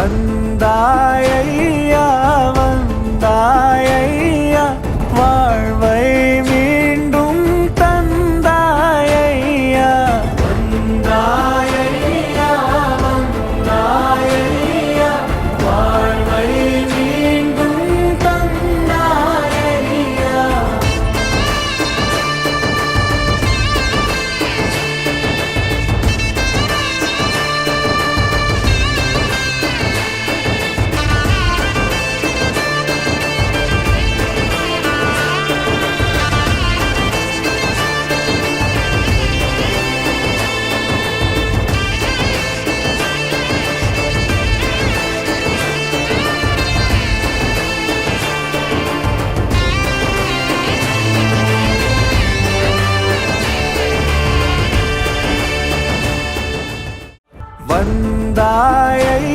வந்தாயை வந்தாயை